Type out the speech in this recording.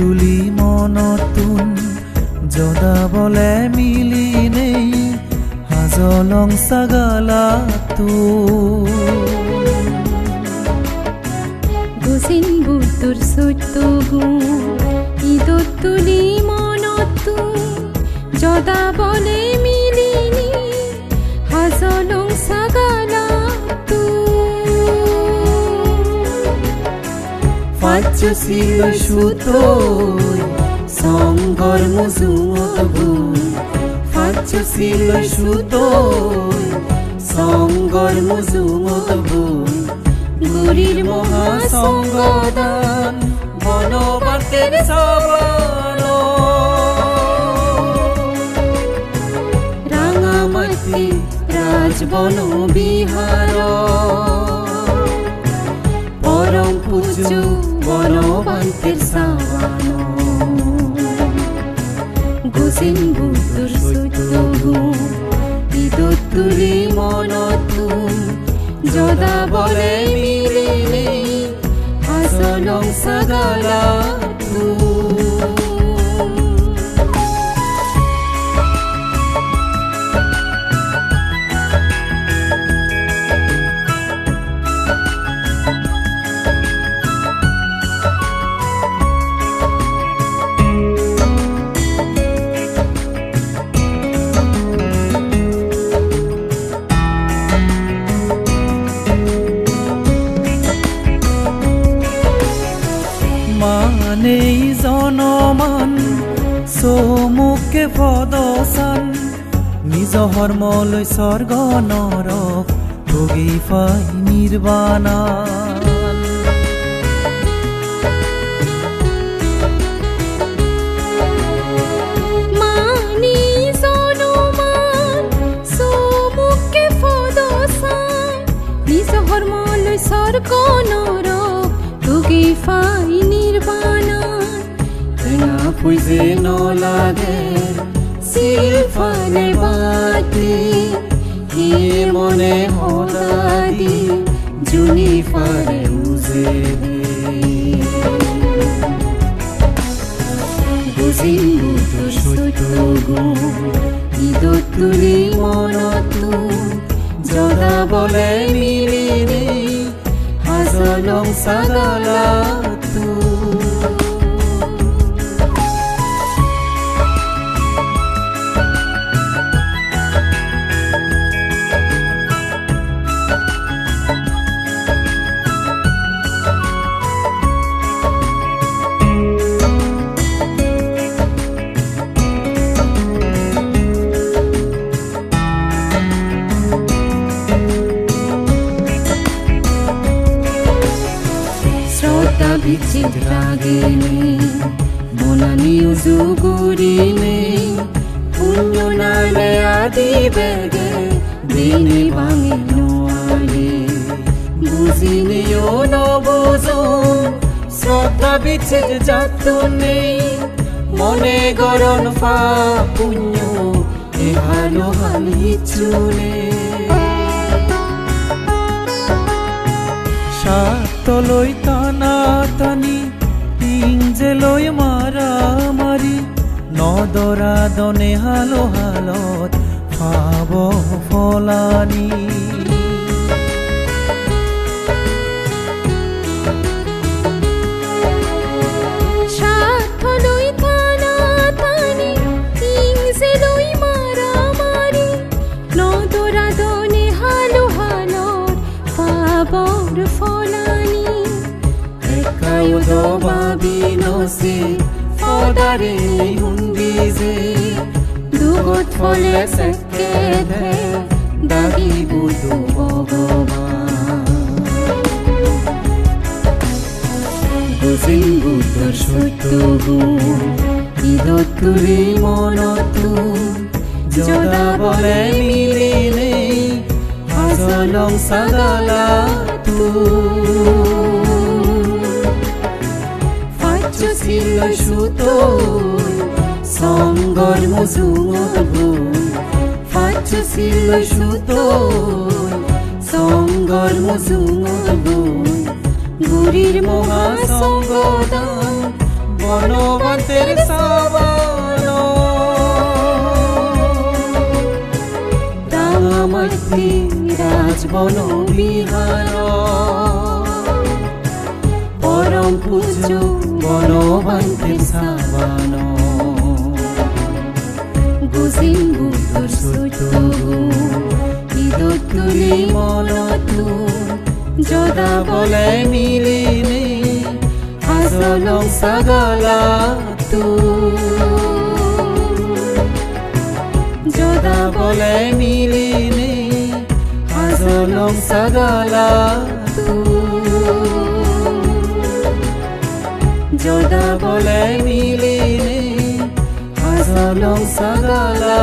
তুলি মনতুন জদাবলে মিলি নেই, হাজলং সাগালা তু গুসিন বুতুর সুতু গু ঈদত তুলি মনতুন জদা বলে ফাচ্চছিল সুতোই সঙ্গর মুজুমগু ফাচ্চছিল সুতোই সঙ্গর মুজুমগু গুরির মহাসঙ্গদান বনবাতের সবন রাঙামাটি রাজবন বিহার পরম পূজ্য বনবান্তের সাবান। গুসিন গুণ ঈদত তুলি মনতুন যদা বলে মিলিলে হাসলং সাগালা চমুকে পদচান নিজ ধৰ্মলৈ স্বৰ্গ নৰ ভোগী পাই নিৰ্বাণা পুইজে নলাগে সিলফানে বাতি কি মনে জুনি বুজে বুজিন সত্য গুণ ঈদত তুলি মনতো জনাবলে মিলিনি হাজলং সাগালা পুণ্য নামে আদি বেগে দিনে ভাঙে নোয়ারে বুজিনিও নবুজুন শ্রদ্ধা বিচ্ছেদ যাত নেই মনে গরণ ফা পুণ্য এ হালো হালি চুনে সাতলৈ টানা টানি পিঞ্জেলৈ মাৰা মাৰি নদৰা দনে হালো হালত পাব ফলানি। ফদারে হুন্দি যে দুগত ফলে সেকে ধে দাগি বুধু ভগবান। বুজিন বুদ্ধৰ সত্য গুণ ঈদত তুলি মনতুন জনাবলে মিলিনে ছিল সুতো, সঙ্গর মজুমবু ফাচ ছিল সুতো, সঙ্গর মজুমবু গুরির মহাসঙ্গদান বনবন্তের সাবান। রাজবন বিহার। পরম পূজ্য বনবন্তের সাবান। বুঝিন বুদ্ধর সত্য ঈদত তুলি মনতু যদা বলে মিলিনে হাজলং সাগালা তু যদা বলে মিলিনে হাজলং সাগালা যদা বলে মিলিনে হাজলং সাগালা